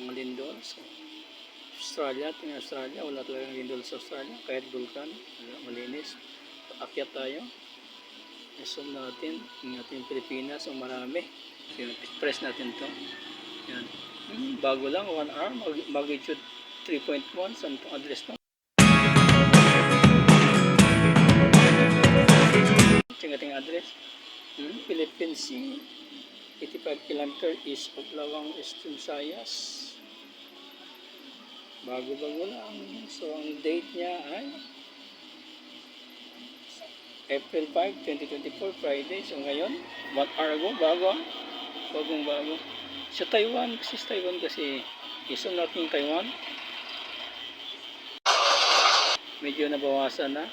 mga lindol sa Australia, tingnan Australia, wala talagang lindol sa Australia, kahit vulkan, malinis. Akyat tayo. I-zoom natin, yung Pilipinas, ang marami. So, yun, press natin to. Yan. Hmm, bago lang, 1 hour, mag- magnitude 3.1, saan itong address to? Tingnan ating address. Hmm, Philippine Sea, 85 km east of Lawang, Eastern Visayas. Bago-bago lang. So, ang date niya ay April 5, 2024, Friday. So, ngayon, one hour ago, bago. ah. Bagong bago. Sa Taiwan, kasi sa Taiwan kasi, isang natin Taiwan. Medyo nabawasan na.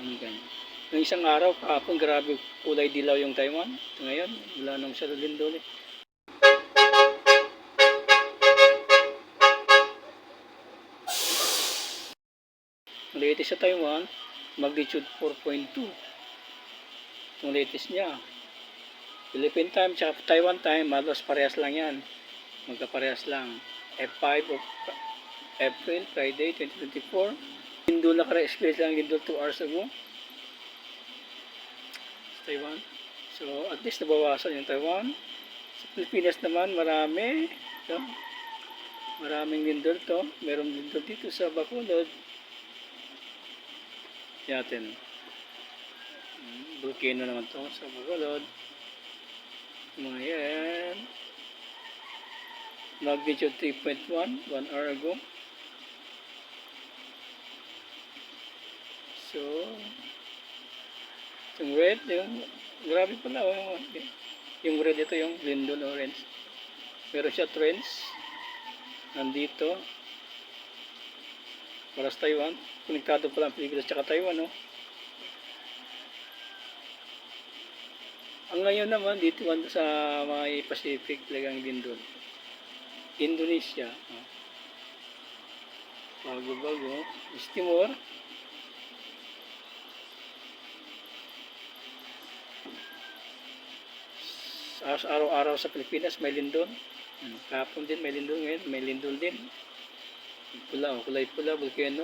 Ang ganyan. Noong isang araw, kahapon, grabe kulay dilaw yung Taiwan. Ngayon, wala nang siya eh. Ang latest sa Taiwan, magnitude 4.2. Ang latest niya. Philippine time at Taiwan time, malos parehas lang yan. Magkaparehas lang. F5 of April, Friday, 2024. Lindol na kara-experience lang lindol 2 hours ago. Taiwan. So, at least nabawasan yung Taiwan. Sa Pilipinas naman, marami. So, maraming lindol to. Merong lindol dito sa Bacolod. Yatin. Volcano naman to sa Bacolod. Mga yan. Magnitude 3.1, 1 hour ago. So, yung red, yung, grabe pala, oh, yung, red ito, yung Lindon orange. Meron siya trends. Nandito. Para sa Taiwan. Konektado pala ang Pilipinas at Taiwan, no? Ang ngayon naman, dito sa mga Pacific, talagang Lindon. Indonesia. Oh. Bago-bago. East Timor. Sa- Araw-araw sa Pilipinas may lindol. Kahapon din may lindol ngayon, may lindol din. Pula, oh, kulay pula, volcano.